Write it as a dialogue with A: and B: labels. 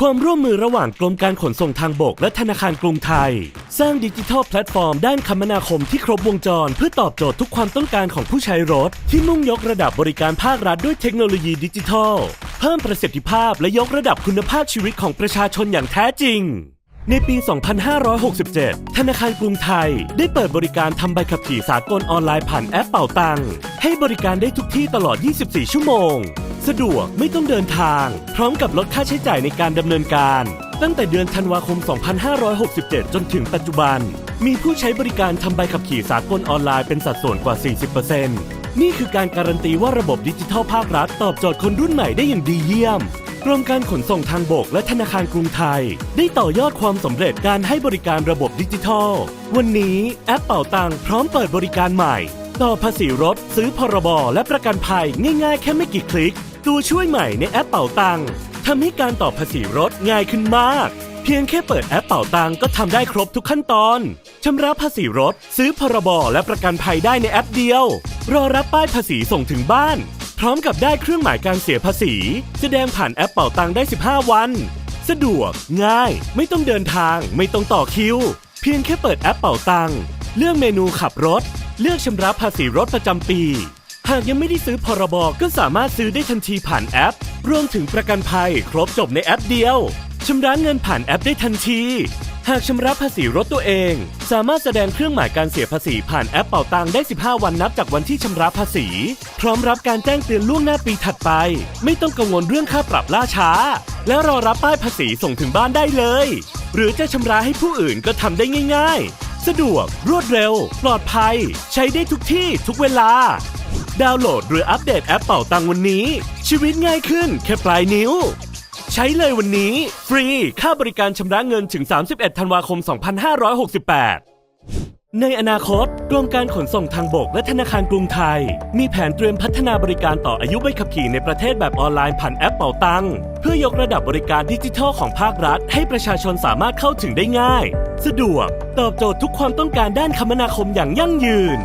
A: ความร่วมมือระหว่างกรมการขนส่งทางบกและธนาคารกรุงไทย สร้างดิจิทัลแพลตฟอร์มด้านคมนาคมที่ครบวงจร เพื่อตอบโจทย์ทุกความต้องการของผู้ใช้รถ ที่มุ่งยกระดับบริการภาครัฐด้วยเทคโนโลยีดิจิทัล เพิ่มประสิทธิภาพและยกระดับคุณภาพชีวิตของประชาชนอย่างแท้จริง ในปี 2567 ธนาคารกรุงไทย ได้เปิดบริการทำใบขับขี่สากลออนไลน์ผ่านแอปเป่าตังให้บริการได้ทุกที่ตลอด 24 ชั่วโมง สะดวกไม่ต้องเดินทาง พร้อมกับลดค่าใช้จ่ายในการดำเนินการ ตั้งแต่เดือนธันวาคม 2567 จนถึงปัจจุบัน มีผู้ใช้บริการทำใบขับขี่สากลออนไลน์เป็นสัดส่วนกว่า 40%นี่คือการการันตีว่าระบบดิจิทัลภาครัฐตอบโจทย์คนรุ่นใหม่ได้อย่างดีเยี่ยมกรมการขนส่งทางบกและธนาคารกรุงไทย ได้ต่อยอดความสำเร็จการให้บริการระบบดิจิทัล วันนี้แอปเป่าตังพร้อมเปิดบริการใหม่ ต่อภาษีรถ ซื้อพรบและประกันภัยง่ายๆ แค่ไม่กี่คลิก ตัวช่วยใหม่ในแอปเป่าตังทำให้การต่อภาษีรถง่ายขึ้นมาก เพียงแค่เปิดแอปเป่าตังก็ทำได้ครบทุกขั้นตอนชำระภาษีรถ ซื้อพรบและประกันภัยได้ในแอปเดียว รอรับป้ายภาษีส่งถึงบ้าน พร้อมกับได้เครื่องหมายการเสียภาษี แสดงผ่านแอปเป่าตังได้ 15 วัน สะดวก ง่าย ไม่ต้องเดินทาง ไม่ต้องต่อคิว เพียงแค่เปิดแอปเป่าตังเลือกเมนูขับรถ เลือกชำระภาษีรถประจำปี หากยังไม่ได้ซื้อพรบก็สามารถซื้อได้ทันทีผ่านแอป รวมถึงประกันภัยครบจบในแอปเดียวชำระเงินผ่านแอปได้ทันที หากชำระภาษีรถตัวเอง สามารถแสดงเครื่องหมายการเสียภาษีผ่านแอปเป่าตังได้ 15 วันนับจากวันที่ชำระภาษี พร้อมรับการแจ้งเตือนล่วงหน้าปีถัดไป ไม่ต้องกังวลเรื่องค่าปรับล่าช้า และรอรับป้ายภาษีส่งถึงบ้านได้เลย หรือจะชำระให้ผู้อื่นก็ทำได้ง่าย ๆ สะดวก รวดเร็ว ปลอดภัย ใช้ได้ทุกที่ทุกเวลา ดาวน์โหลดหรืออัปเดตแอปเป่าตังวันนี้ ชีวิตง่ายขึ้นแค่ปลายนิ้ว ใช้เลยวันนี้ ฟรี ค่าบริการชำระเงินถึง 31 ธันวาคม 2568ในอนาคตกรมการขนส่งทางบกและธนาคารกรุงไทย มีแผนเตรียมพัฒนาบริการต่ออายุใบขับขี่ในประเทศแบบออนไลน์ผ่านแอปเป่าตังเพื่อยกระดับบริการดิจิทัลของภาครัฐ ให้ประชาชนสามารถเข้าถึงได้ง่าย สะดวก ตอบโจทย์ทุกความต้องการด้านคมนาคมอย่างยั่งยืน